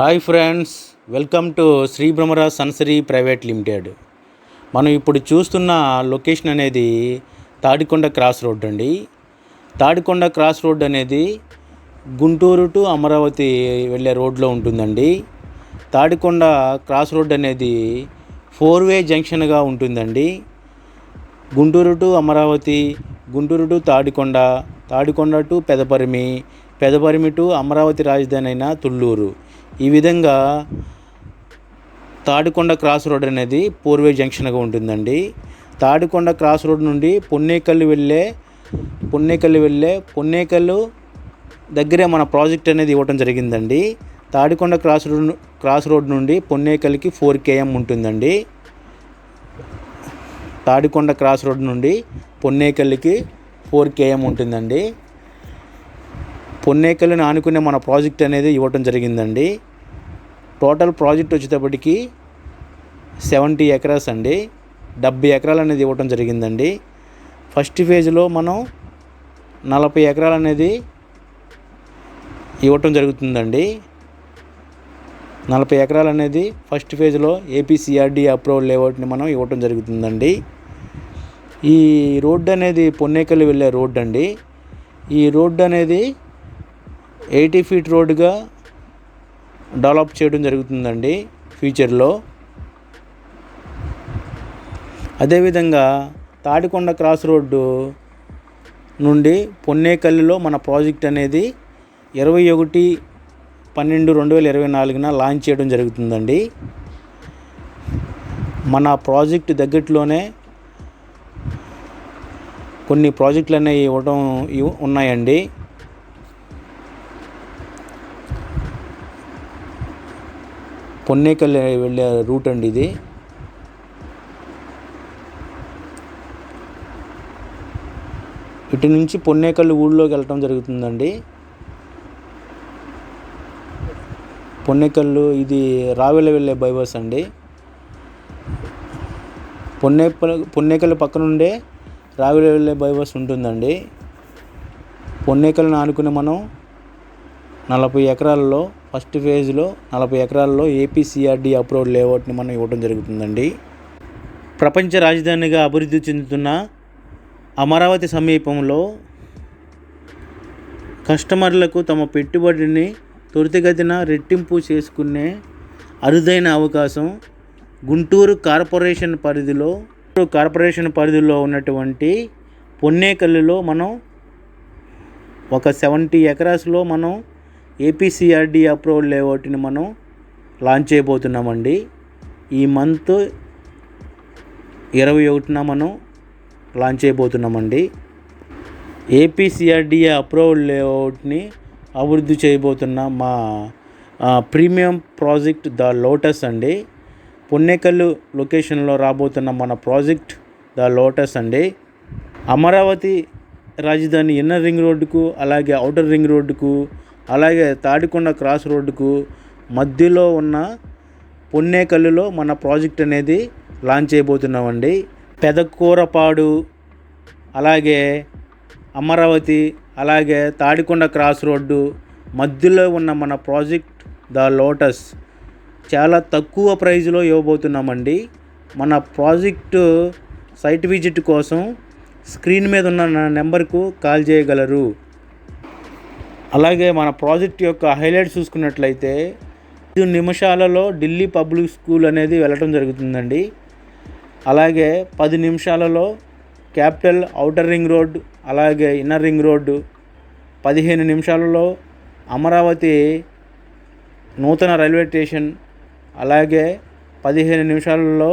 Hi friends welcome to Shri Bhramara సన్సరీ private limited. మనం ఇప్పుడు చూస్తున్న లొకేషన్ అనేది తాడికొండ క్రాస్ రోడ్ అండి. తాడికొండ క్రాస్ రోడ్ అనేది గుంటూరు టు అమరావతి వెళ్ళే రోడ్లో ఉంటుందండి. తాడికొండ క్రాస్ రోడ్ అనేది ఫోర్ వే జంక్షన్గా ఉంటుందండి. Guntur to Amaravati Guntur to Tadikonda Tadikonda to Pedaparimi Pedaparimi to Amaravati రాజధాని అయిన తుళ్ళూరు. ఈ విధంగా తాడికొండ క్రాస్ రోడ్ అనేది పూర్వే జంక్షన్గా ఉంటుందండి. తాడికొండ క్రాస్ రోడ్ నుండి పొన్నేకల్లు వెళ్ళే పొన్నేకల్లు వెళ్ళే పొన్నేకల్లు దగ్గరే మన ప్రాజెక్ట్ అనేది ఇవ్వటం జరిగిందండి. Tadikonda cross road cross road నుండి పొన్నేకల్కి ఫోర్ కేఎం ఉంటుందండి. తాడికొండ క్రాస్ రోడ్ నుండి పొన్నేకల్లికి ఫోర్ కేఎం ఉంటుందండి. పొన్నేకల్ని ఆనుకునే మన ప్రాజెక్ట్ అనేది ఇవ్వటం జరిగిందండి. టోటల్ ప్రాజెక్ట్ వచ్చేటప్పటికి సెవెంటీ ఎకరాస్ అండి. డెబ్బై ఎకరాలు అనేది ఇవ్వటం జరిగిందండి. ఫస్ట్ ఫేజ్లో మనం నలభై ఎకరాలు అనేది ఇవ్వటం జరుగుతుందండి. నలభై ఎకరాలు అనేది ఫస్ట్ ఫేజ్లో ఏపీసీఆర్డీ అప్రూవల్ లేఅవుట్ని మనం ఇవ్వటం జరుగుతుందండి. ఈ రోడ్డు అనేది పొన్నేకల్లి వెళ్ళే రోడ్డు అండి ఈ రోడ్డు అనేది ఎయిటీ ఫీట్ రోడ్డుగా డెవలప్ చేయడం జరుగుతుందండి ఫ్యూచర్లో. అదేవిధంగా తాడికొండ క్రాస్ రోడ్డు నుండి పొన్నేకల్లులో మన ప్రాజెక్ట్ అనేది ఇరవై ఒకటి పన్నెండు రెండు వేల ఇరవై నాలుగున లాంచ్ చేయడం జరుగుతుందండి. మన ప్రాజెక్ట్ దగ్గరలోనే కొన్ని ప్రాజెక్టులు అనేవి ఇవ్వడం ఉన్నాయండి. పొన్నేకల్ వెళ్ళే రూట్ అండి ఇది. ఇటు నుంచి పొన్నేకల్లు ఊళ్ళోకి వెళ్ళటం జరుగుతుందండి. పొన్నేకల్లు ఇది రావెల వెళ్ళే బైపాస్ అండి. పొన్నేపల్ పొన్నేకల్ పక్కనుండే రావెల వెళ్ళే బైపాస్ ఉంటుందండి. పొన్నేకల్ని ఆనుకుని మనం నలభై ఎకరాల్లో ఫస్ట్ ఫేజ్లో నలభై ఎకరాల్లో ఏపీసీఆర్డీ అప్రూవ్డ్ లేఅవుట్ని మనం ఇవ్వడం జరుగుతుందండి. ప్రపంచ రాజధానిగా అభివృద్ధి చెందుతున్న అమరావతి సమీపంలో కస్టమర్లకు తమ పెట్టుబడిని త్వరితగతిన రెట్టింపు చేసుకునే అరుదైన అవకాశం గుంటూరు కార్పొరేషన్ పరిధిలో కార్పొరేషన్ పరిధిలో ఉన్నటువంటి పొన్నేకల్లులో మనం ఒక సెవెంటీ ఎకరాస్లో మనం ఏపీసీఆర్డీ అప్రూవల్ లేఅవుట్ని మనం లాంచ్ చేయబోతున్నామండి. ఈ మంత్ ఇరవై ఒకటిన మనం లాంచ్ చేయబోతున్నామండి. ఏపీసీఆర్డీఏ అప్రూవల్ లేఅవుట్ని అభివృద్ధి చేయబోతున్న మా ప్రీమియం ప్రాజెక్ట్ ద లోటస్ అండి. పొన్నేకల్లు లొకేషన్లో రాబోతున్న మన ప్రాజెక్ట్ ద లోటస్ అండి. అమరావతి రాజధాని ఇన్నర్ రింగ్ రోడ్డుకు అలాగే అవుటర్ రింగ్ రోడ్డుకు అలాగే తాడికొండ క్రాస్ రోడ్డుకు మధ్యలో ఉన్న పొన్నేకల్లులో మన ప్రాజెక్ట్ అనేది లాంచ్ చేయబోతున్నామండి. పెదకూరపాడు అలాగే అమరావతి అలాగే తాడికొండ క్రాస్ రోడ్డు మధ్యలో ఉన్న మన ప్రాజెక్ట్ ద లోటస్ చాలా తక్కువ ప్రైజ్లో ఇవ్వబోతున్నామండి. మన ప్రాజెక్టు సైట్ విజిట్ కోసం స్క్రీన్ మీద ఉన్న నా నెంబర్కు కాల్ చేయగలరు. అలాగే మన ప్రాజెక్ట్ యొక్క హైలైట్స్ చూసుకున్నట్లయితే ఐదు నిమిషాలలో ఢిల్లీ పబ్లిక్ స్కూల్ అనేది వెళ్ళటం జరుగుతుందండి. అలాగే పది నిమిషాలలో క్యాపిటల్ అవుటర్ రింగ్ రోడ్ అలాగే ఇన్నర్ రింగ్ రోడ్డు పదిహేను నిమిషాలలో అమరావతి నూతన రైల్వే స్టేషన్ అలాగే పదిహేను నిమిషాలలో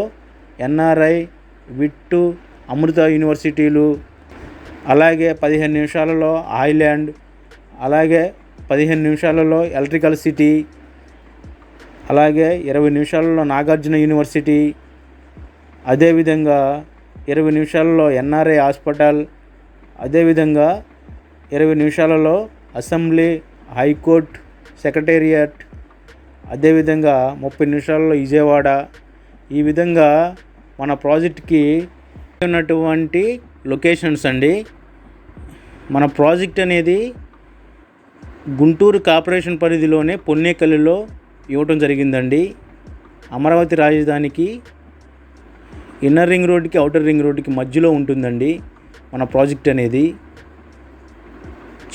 ఎన్ఆర్ఐ విట్టు అమృత యూనివర్సిటీలు అలాగే పదిహేను నిమిషాలలో ఐల్యాండ్ అలాగే పదిహేను నిమిషాలలో ఎలక్ట్రికల్ సిటీ అలాగే ఇరవై నిమిషాలలో నాగార్జున యూనివర్సిటీ అదేవిధంగా ఇరవై నిమిషాలలో ఎన్ఆర్ఐ హాస్పిటల్ అదేవిధంగా ఇరవై నిమిషాలలో అసెంబ్లీ హైకోర్ట్ సెక్రటేరియట్ అదేవిధంగా ముప్పై నిమిషాలలో విజయవాడ. ఈ విధంగా మన ప్రాజెక్ట్కి ఉన్నటువంటి లొకేషన్స్ అండి. మన ప్రాజెక్ట్ అనేది గుంటూరు కార్పొరేషన్ పరిధిలోనే పొన్నేకల్లులో ఇవ్వటం జరిగిందండి. అమరావతి రాజధానికి ఇన్నర్ రింగ్ రోడ్డుకి అవుటర్ రింగ్ రోడ్డుకి మధ్యలో ఉంటుందండి మన ప్రాజెక్ట్ అనేది.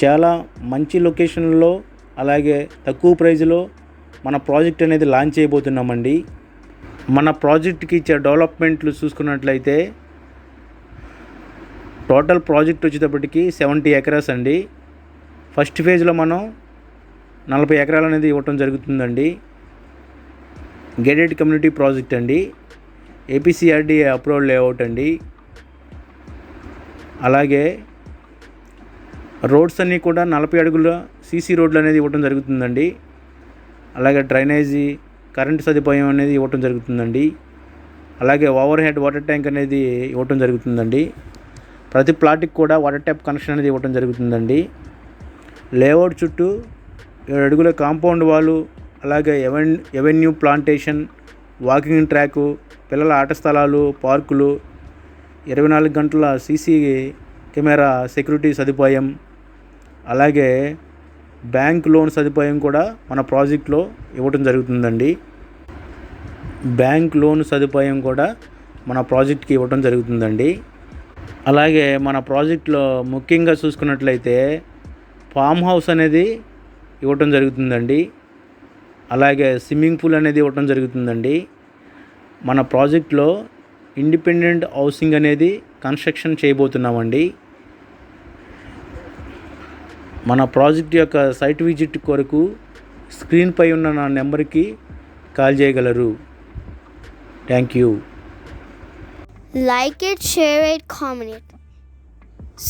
చాలా మంచి లొకేషన్లో అలాగే తక్కువ ప్రైజ్లో మన ప్రాజెక్ట్ అనేది లాంచ్ చేయబోతున్నామండి. మన ప్రాజెక్ట్కి ఇచ్చే డెవలప్మెంట్లు చూసుకున్నట్లయితే టోటల్ ప్రాజెక్ట్ వచ్చేటప్పటికి సెవెంటీ ఎకరాస్ అండి. ఫస్ట్ ఫేజ్లో మనం నలభై ఎకరాలు అనేది ఇవ్వటం జరుగుతుందండి. గేటెడ్ కమ్యూనిటీ ప్రాజెక్ట్ అండి. ఏపీసీఆర్డీఏ అప్రూవల్ లేఅవుట్ అండి. అలాగే రోడ్స్ అన్నీ కూడా నలభై అడుగుల సీసీ రోడ్లు అనేది ఇవ్వటం జరుగుతుందండి. అలాగే డ్రైనేజీ కరెంటు సదుపాయం అనేది ఇవ్వటం జరుగుతుందండి. అలాగే ఓవర్ హెడ్ వాటర్ ట్యాంక్ అనేది ఇవ్వటం జరుగుతుందండి. ప్రతి ప్లాట్కి కూడా వాటర్ ట్యాప్ కనెక్షన్ అనేది ఇవ్వటం జరుగుతుందండి. లేఅవుట్ చుట్టూ ఏడు అడుగుల కాంపౌండ్ వాలు అలాగే ఎవెన్ ఎవెన్యూ ప్లాంటేషన్ వాకింగ్ ట్రాకు పిల్లల ఆట స్థలాలు పార్కులు ఇరవై నాలుగు గంటల సీసీ కెమెరా సెక్యూరిటీ సదుపాయం అలాగే బ్యాంక్ లోన్ సదుపాయం కూడా మన ప్రాజెక్ట్లో ఇవ్వటం జరుగుతుందండి. బ్యాంక్ లోన్ సదుపాయం కూడా మన ప్రాజెక్ట్కి ఇవ్వటం జరుగుతుందండి. అలాగే మన ప్రాజెక్ట్లో ముఖ్యంగా చూసుకున్నట్లయితే ఫామ్ హౌస్ అనేది ఇవ్వటం జరుగుతుందండి. అలాగే స్విమ్మింగ్ పూల్ అనేది ఇవ్వటం జరుగుతుందండి. మన ప్రాజెక్ట్లో ఇండిపెండెంట్ హౌసింగ్ అనేది కన్స్ట్రక్షన్ చేయబోతున్నామండి. మన ప్రాజెక్ట్ యొక్క సైట్ విజిట్ కొరకు స్క్రీన్పై ఉన్న నా నెంబర్కి కాల్ చేయగలరు. Thank you. Like it share it comment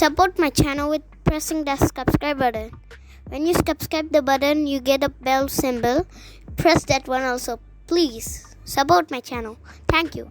support my channel with pressing the subscribe button. When you subscribe the button, you get a bell symbol. Press that one also. Please support my channel. Thank you.